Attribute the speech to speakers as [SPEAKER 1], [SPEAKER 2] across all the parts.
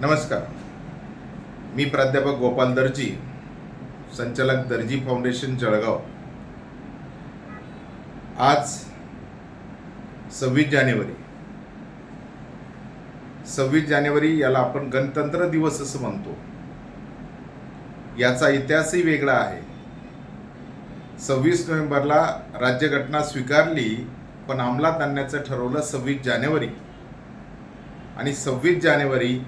[SPEAKER 1] नमस्कार. मी प्राध्यापक गोपाल दर्जी संचालक दर्जी फाउंडेशन जळगाव. आज सव्वीस जानेवारी. सव्वीस जानेवारी याला आपण गणतंत्र दिवस असं म्हणतो. याचा इतिहासही वेगळा आहे. सव्वीस नोव्हेंबरला राज्यघटना स्वीकारली पण अंमलात आणण्याचं ठरवलं सव्वीस जानेवारी. आणि सव्वीस जानेवारी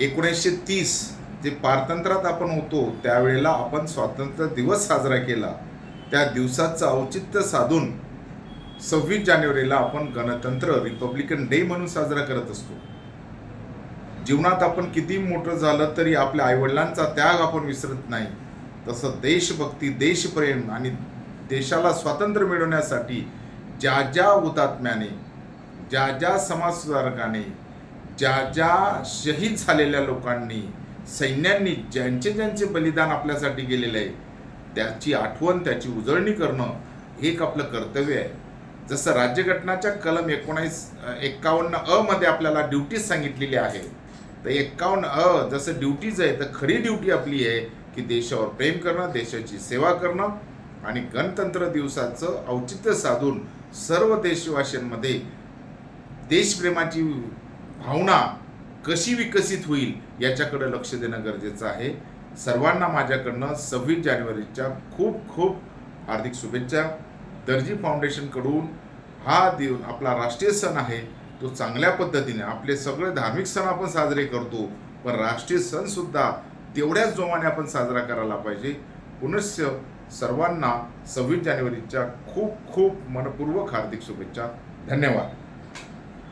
[SPEAKER 1] एकोणीसशे तीस जे पारतंत्र्यात आपण होतो त्यावेळेला आपण स्वातंत्र्य दिवस साजरा केला. त्या दिवसाचं औचित्य साधून सव्वीस जानेवारीला आपण गणतंत्र रिपब्लिकन डे म्हणून साजरा करत असतो. जीवनात आपण किती मोठं झालं तरी आपल्या आईवडिलांचा त्याग आपण विसरत नाही. तसं देशभक्ती देशप्रेम आणि देशाला स्वातंत्र्य मिळवण्यासाठी ज्या ज्या हुतात्म्याने ज्या ज्या समाजसुधारकाने ज्या ज्या शहीद झालेल्या लोकांनी सैन्यांनी ज्यांचे ज्यांचे बलिदान आपल्यासाठी गेलेले आहे त्याची आठवण त्याची उजळणी करणं हे एक आपलं कर्तव्य आहे. जसं राज्यघटनाच्या कलम एकोणीस एक्कावन्न अ मध्ये आपल्याला ड्युटीज सांगितलेली आहे तर एक्कावन्न अ जसं ड्युटीज आहे तर खरी ड्युटी आपली आहे की देशावर प्रेम करणं देशाची सेवा करणं आणि गणतंत्र दिवसाचं औचित्य साधून सर्व देशवासियांमध्ये देशप्रेमाची भावना कशी विकसित होईल याच्याकडे लक्ष देणं गरजेचं आहे. सर्वांना माझ्याकडनं सव्वीस जानेवारीच्या खूप खूप हार्दिक शुभेच्छा. दर्जी फाउंडेशनकडून हा दिव आपला राष्ट्रीय सण आहे. तो चांगल्या पद्धतीने आपले सगळे धार्मिक सण आपण साजरे करतो. पण राष्ट्रीय सणसुद्धा तेवढ्याच जोमाने आपण साजरा करायला पाहिजे. पुनश्च सर्वांना सव्वीस जानेवारीच्या खूप खूप मनपूर्वक हार्दिक शुभेच्छा. धन्यवाद.